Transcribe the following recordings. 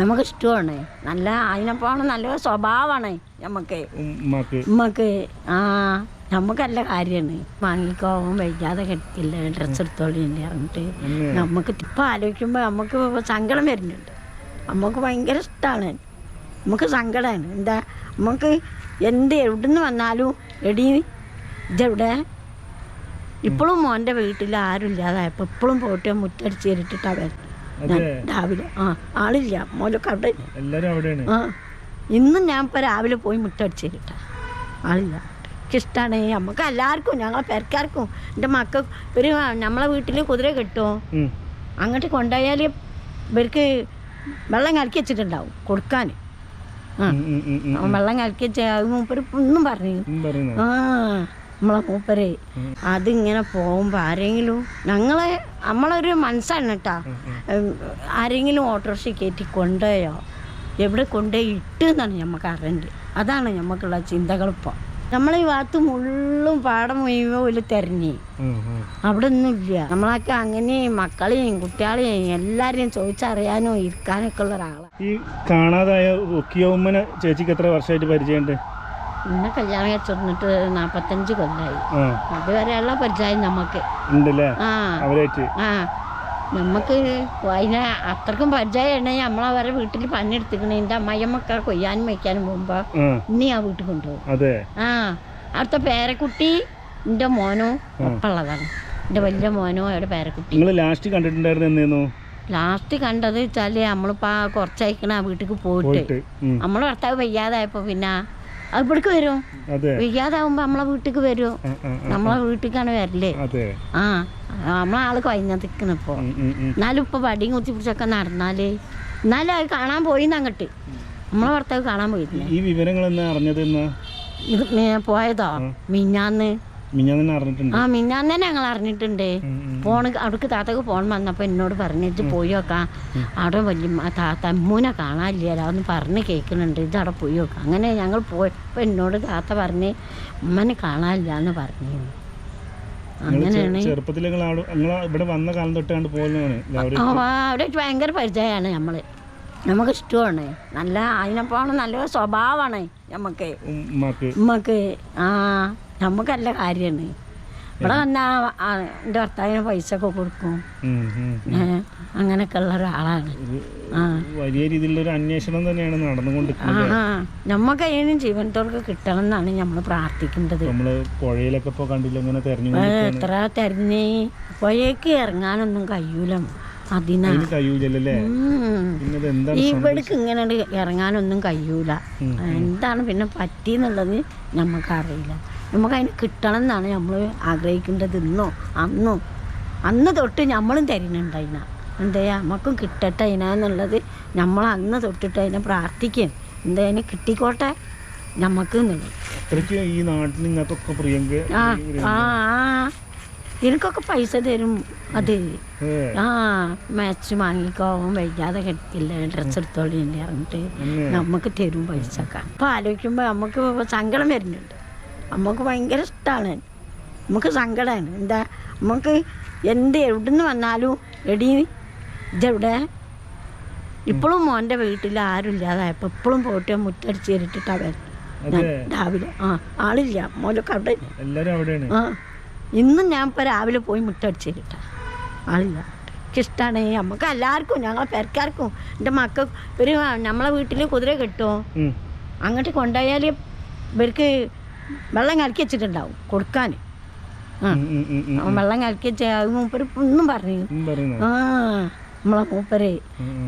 നമുക്ക് ഇഷ്ടമാണ് നല്ല അതിനെപ്പോണം നല്ല സ്വഭാവമാണ് നമുക്ക് നമുക്ക് ആ നമുക്ക് നല്ല കാര്യമാണ്. വാങ്ങിക്കോവും വൈകാതെ കിട്ടില്ല ഡ്രസ്സ് എടുത്തോളില്ല പറഞ്ഞിട്ട്. നമുക്ക് ഇപ്പം ആലോചിക്കുമ്പോൾ നമുക്ക് സങ്കടം വരുന്നുണ്ട്. നമുക്ക് ഭയങ്കര ഇഷ്ടമാണ് നമുക്ക് സങ്കടമാണ് എന്താ നമുക്ക് എന്ത് എവിടുന്ന് വന്നാലും എടി ഇതെവിടെ? ഇപ്പോഴും മോന്റെ വീട്ടിൽ ആരും ഇല്ലാതായപ്പോൾ ഇപ്പോഴും പോയിട്ട് മുറ്റടിച്ച് കയറിയിട്ടാണ് വരുന്നത് രാവിലെ ആ ആളില്ല. മോലൊക്കെ അവിടെ. എല്ലാവരും അവിടെയാണ്. ആ ഇന്നും ഞാൻ ഇപ്പോൾ രാവിലെ പോയി മുട്ടടിച്ച് തരിട്ടാ ആളില്ല. എനിക്കിഷ്ടമാണ് നമുക്ക് എല്ലാവർക്കും ഞങ്ങളെ പെരക്കാർക്കും എന്റെ മക്കൾ ഒരു നമ്മളെ വീട്ടിൽ കുതിര കിട്ടും. അങ്ങോട്ട് കൊണ്ടുപോയാൽ ഇവർക്ക് വെള്ളം കലക്കി വെച്ചിട്ടുണ്ടാവും കൊടുക്കാൻ. ആ. വെള്ളം കലക്കി വെച്ച അത് മൂപ്പര് ഒന്നും പറഞ്ഞു ആ. നമ്മളെ മൂപ്പര് ഉം. അതിങ്ങനെ പോകുമ്പോൾ ആരെങ്കിലും ഞങ്ങളെ നമ്മളൊരു മനസ്സാണ് കേട്ടോ ആരെങ്കിലും ഓട്ടോറിക്ഷ കയറ്റി കൊണ്ടുപോയോ? എവിടെ കൊണ്ടുപോയി ഇട്ട് എന്നാണ് നമുക്ക് അറിയേണ്ടത് അതാണ് നമുക്കുള്ള ചിന്തകളിപ്പോൾ നമ്മളെ ഈ ഭാഗത്ത് മുള്ളും പാടം മുഴുവൻ തെരഞ്ഞി. അവിടെ ഒന്നുമില്ല നമ്മളൊക്കെ അങ്ങനെ മക്കളെയും കുട്ടികളെയും എല്ലാരെയും ചോദിച്ചറിയാനോ ഇരിക്കാനൊക്കെ ഉള്ള ഒരാളാണ് ഈ കാണാതായ റുക്കിയോമ്മനെ ചേച്ചിക്ക് എത്ര വർഷമായിട്ട് പരിചയമുണ്ട്? പിന്നെ കല്യാണം കഴിച്ചിട്ട് നാപ്പത്തഞ്ച് കൊല്ലായി. അതുവരെയുള്ള പരിചയം നമുക്ക് ആ. നമുക്ക് അതിനെ അത്രക്കും പരിചയം നമ്മൾ നമ്മളവരെ വീട്ടിൽ പണിയെടുത്തിക്കണേ. എന്റെ അമ്മയമ്മക്ക കൊയ്യാനും വയ്ക്കാനും പോകുമ്പോ ഇനി ആ വീട്ടിൽ കൊണ്ടുപോകും. ആ. അവിടുത്തെ പേരക്കുട്ടി എന്റെ മോനും ഒപ്പുള്ളതാണ് എന്റെ വലിയ മോനും അവിടെ പേരക്കുട്ടി. നിങ്ങൾ ലാസ്റ്റ് കണ്ടിട്ടുണ്ടായിരുന്നു ലാസ്റ്റ് കണ്ടത് വെച്ചാൽ നമ്മളിപ്പോ കുറച്ചയക്കണ ആ വീട്ടിലേക്ക് പോയിട്ട്. നമ്മളെ ഭർത്താവ് വയ്യാതായപ്പോ പിന്നെ അത് ഇവിടേക്ക് വരും. അതെ. വയ്യാതാവുമ്പോൾ നമ്മളെ വീട്ടിക്ക് വരും. നമ്മളെ വീട്ടിക്കാണ് വരല്ലേ ആ നമ്മളെ ആൾ ഉം, ഉം. എന്നാലും ഇപ്പൊ വടിയും കുത്തി പിടിച്ചൊക്കെ നടന്നാൽ എന്നാലും അത് കാണാൻ പോയി അങ്ങട്ട്. നമ്മളെ ഭർത്താവ് കാണാൻ പോയിരുന്നു ഈ വിവരങ്ങൾ അറിഞ്ഞത് പോയതോ? മിഞ്ഞാന്ന്. മിഞ്ഞാൻ അറിഞ്ഞിട്ടുണ്ട്. ആ മിഞ്ഞാന്ന് തന്നെ ഞങ്ങൾ അറിഞ്ഞിട്ടുണ്ട്. ഫോണ് അവിടേക്ക് താത്തക്ക് ഫോൺ വന്നപ്പോൾ എന്നോട് പറഞ്ഞിട്ട് പോയി നോക്കാം. അവിടെ വലിയ താത്ത അമ്മൂനെ കാണാനില്ലല്ലോ എന്ന് പറഞ്ഞ് കേൾക്കുന്നുണ്ട്. ഇത് അവിടെ പോയി നോക്കാം. അങ്ങനെ ഞങ്ങൾ പോയപ്പോൾ എന്നോട് താത്ത പറഞ്ഞ് ഉമ്മനെ കാണാനില്ല എന്ന് പറഞ്ഞു അങ്ങനെയാണ് ചെറുപ്പത്തിൽ അവിടെ നിങ്ങൾ ഇവിടെ വന്ന കാലം തൊട്ടാണ്ട് പോകുന്നതാണ് എല്ലാവരും ആ, അവിടെ ഭയങ്കര പരിചയമാണ് നമ്മൾ നമുക്ക് ഇഷ്ടമാണ്. നല്ല അതിനെപ്പോണം നല്ല സ്വഭാവമാണ് നമുക്ക് ഉമ്മാക്ക്. ആ നമുക്കല്ല കാര്യാണ് കാര്യമാണ്. ഇവിടെ വന്നാ എന്റെ ഭർത്താവിന് പൈസ ഒക്കെ കൊടുക്കും അങ്ങനെയൊക്കെ ഉള്ള ഒരാളാണ്. വലിയ രീതിയിലുള്ള അന്വേഷണം തന്നെയാണ് നടന്നുകൊണ്ട് നടന്നുകൊണ്ടിരിക്കുന്നത് ആ നമുക്ക് അതിനും ജീവനത്തോടൊക്കെ കിട്ടണം എന്നാണ് നമ്മൾ പ്രാർത്ഥിക്കേണ്ടത്. നമ്മൾ പുഴയിലൊക്കെ ഇപ്പൊ കണ്ടില്ല ഇങ്ങനെ തെരഞ്ഞു ഏ, എത്ര തെരഞ്ഞ്. പുഴയ്ക്ക് ഇറങ്ങാനൊന്നും കഴിയൂല. അതിനാ. കഴിയൂലല്ലേ? ഇവിടേക്ക് ഇങ്ങനെ ഇറങ്ങാനൊന്നും കഴിയൂല. എന്താണ് പിന്നെ പറ്റിയെന്നുള്ളത് നമുക്കറിയില്ല നമുക്കതിന് കിട്ടണം എന്നാണ് നമ്മൾ ആഗ്രഹിക്കേണ്ടത് ഇന്നോ അന്നോ. അന്ന് തൊട്ട് നമ്മളും തരുന്നുണ്ട് അതിന എന്തെയ്യാ? നമുക്കും കിട്ടട്ടെ അതിനെന്നുള്ളത് നമ്മൾ അന്ന് തൊട്ടിട്ട് അതിനെ പ്രാർത്ഥിക്കും. എന്താ അതിന് കിട്ടിക്കോട്ടെ? നമുക്ക് ഈ നാട്ടിൽ ഇങ്ങനത്തൊക്കെ പ്രിയങ്ക ആ ആ. എനിക്കൊക്കെ പൈസ തരും അത്. ആ മാച്ച് വാങ്ങിക്കോവും വൈകാതെ കിട്ടില്ല ഡ്രസ്സ് എടുത്തോളില്ല പറഞ്ഞിട്ട് നമുക്ക് തരും പൈസ ഒക്കെ. അപ്പം ആലോചിക്കുമ്പോൾ നമുക്ക് സങ്കടം വരുന്നുണ്ട്. നമുക്ക് ഭയങ്കര ഇഷ്ടമാണ് നമുക്ക് സങ്കടമാണ് എന്താ? നമുക്ക് എന്ത് എവിടുന്ന് വന്നാലും എടി ഇതെവിടെ? ഇപ്പോഴും മോന്റെ വീട്ടിൽ ആരും ഇല്ലാതായപ്പോൾ ഇപ്പോഴും പോയിട്ട് മുറ്റടിച്ച് കയറിയിട്ടാണ് വരുന്നത് രാവിലെ ആ ആളില്ല. മോലൊക്കെ അവിടെ ആ ഇന്നും ഞാൻ ഇപ്പോൾ രാവിലെ പോയി മുട്ടടിച്ച് തരിട്ടാ ആളില്ല. എനിക്കിഷ്ടമാണ് നമുക്ക് എല്ലാവർക്കും ഞങ്ങളെ പെരക്കാർക്കും എന്റെ മക്കൾ ഒരു നമ്മളെ വീട്ടിൽ കുതിര കിട്ടും. അങ്ങോട്ട് കൊണ്ടുപോയാൽ ഇവർക്ക് വെള്ളം കലക്കി വെച്ചിട്ടുണ്ടാവും കൊടുക്കാൻ. വെള്ളം കലക്കി വെച്ച മൂപ്പര് ഒന്നും പറഞ്ഞു. ആ നമ്മളെ മൂപ്പര്.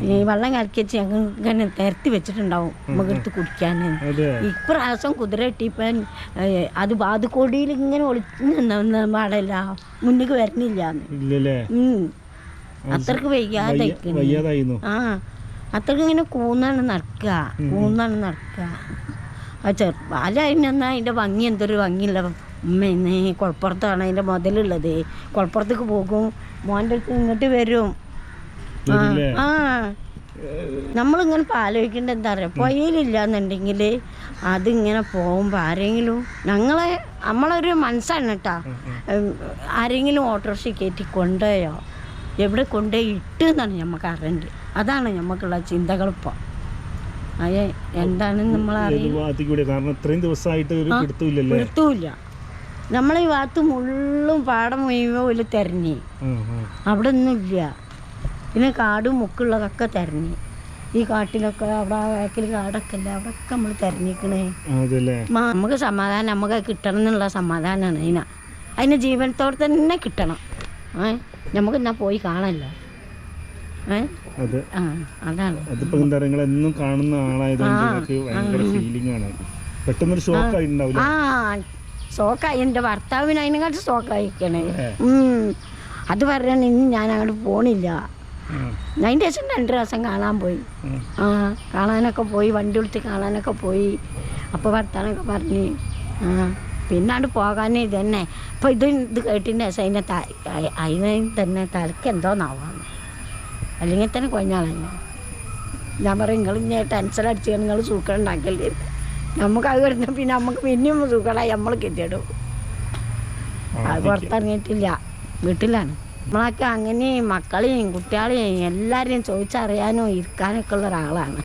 ഈ വെള്ളം കലക്കി വെച്ച് ഞങ്ങൾ ഇങ്ങനെ നിരത്തി വെച്ചിട്ടുണ്ടാവും നമുക്ക് എടുത്ത് കുടിക്കാൻ ഇപ്രാവശ്യം കുതിര കിട്ടിയപ്പോൾ അത് ബാതുക്കോടിയിൽ ഇങ്ങനെ ഒളിച്ച് നിന്ന പാടല്ല. മുന്നിക്ക് വരുന്നില്ല ഇല്ലല്ലേ? അത്രയ്ക്ക് വയ്യാതെ വയ്യ- ആ. അത്രയ്ക്ക് ഇങ്ങനെ കൂന്നാണ് നടക്കുക കൂന്നാണ് നടക്കുക ആ ചെറുപ്പാല അതിനെന്നാ അതിന്റെ ഭംഗി എന്തൊരു ഭംഗിയുള്ള ഉമ്മയെന്ന് കുഴപ്പുറത്താണ് അതിന്റെ മുതലുള്ളത്. കുഴപ്പുറത്തേക്ക് പോകും. മോന്റെ അടുത്ത് ഇങ്ങോട്ട് വരും. ആ ആ. നമ്മളിങ്ങനെ ഇപ്പം ആലോചിക്കേണ്ടത് എന്താ പറയുക പുഴയിലില്ല എന്നുണ്ടെങ്കിൽ അതിങ്ങനെ പോകുമ്പോൾ ആരെങ്കിലും ഞങ്ങളെ നമ്മളൊരു മനസ്സാണ് കേട്ടോ. ആരെങ്കിലും ഓട്ടോറിക്ഷ കയറ്റി കൊണ്ടുപോയോ? എവിടെ കൊണ്ടുപോയി ഇട്ട് എന്നാണ് നമുക്ക് അറിയേണ്ടത്. അതാണ് നമുക്കുള്ള ചിന്തകളിപ്പോൾ അത് എന്താണെന്ന് നമ്മൾ കാരണം ഇത്രയും ദിവസമായിട്ട് ഒരു പിടുത്തമില്ലല്ലേ? നമ്മളെ ഈ ഭാഗത്ത് മുള്ളും പാടം മുഴുവൻ തെരഞ്ഞി. അവിടെ ഒന്നുമില്ല പിന്നെ കാടും മുക്കുള്ളതൊക്കെ തെരഞ്ഞി. ഈ കാട്ടിലൊക്കെ അവിടെ ആ ബാക്കിൽ കാടൊക്കെ അല്ലേ അവിടെ ഒക്കെ നമ്മൾ തെരഞ്ഞിക്കണേ നമുക്ക് സമാധാനം നമുക്ക് കിട്ടണം എന്നുള്ള സമാധാനമാണ് അതിനാ അതിന് ജീവനത്തോടെ തന്നെ കിട്ടണം. ഏ നമുക്ക് എന്നാ പോയി കാണല്ലോ. അതാണ്. അതിപ്പോ എന്താ നിങ്ങൾ എന്നും കാണുന്ന ആളായതുകൊണ്ട് നിങ്ങൾക്ക് ഭയങ്കര ഫീലിംഗ് ആണ്. പെട്ടെന്നൊരു ഷോക്ക് ആയിട്ടുണ്ടാവില്ല? ഷോക്കായി എന്റെ ഭർത്താവിന് അതിനെക്കാട്ട് ഷോക്കായിക്കണേ അത്. പറയണ ഇനി ഞാൻ അങ്ങോട്ട് പോണില്ല. അതിന്റെ ശേഷം രണ്ട് പ്രാവശ്യം കാണാൻ പോയി. ആ. കാണാനൊക്കെ പോയി വണ്ടി വിളിച്ച് കാണാനൊക്കെ പോയി. അപ്പോൾ വർത്താനൊക്കെ പറഞ്ഞ്. ആ പിന്നാണ്ട് പോകാനേ ഇത് തന്നെ അപ്പോൾ ഇത് ഇത് കേട്ടിന്റെ ശേഷം അതിനെ അതിന് തന്നെ തലക്ക് എന്തോന്നാവാന്ന്. അല്ലെങ്കിൽ തന്നെ കൊഞ്ഞാളന്നെ ഞാൻ പറയും നിങ്ങൾ ഇങ്ങനെ ടെൻഷൻ അടിച്ച് നിങ്ങൾ സൂക്കട ഉണ്ടാക്കല്ലേ നമുക്ക് അത് വരുന്ന പിന്നെ നമുക്ക് പിന്നെയും സൂക്കടായി നമ്മൾ കെട്ടിയിടും അത് പുറത്തിറങ്ങിയിട്ടില്ല. വീട്ടിലാണ്. നമ്മളൊക്കെ അങ്ങനെ മക്കളെയും കുട്ടികളെയും എല്ലാവരെയും ചോദിച്ചറിയാനും ഇരിക്കാനൊക്കെ ഉള്ള ഒരാളാണ്.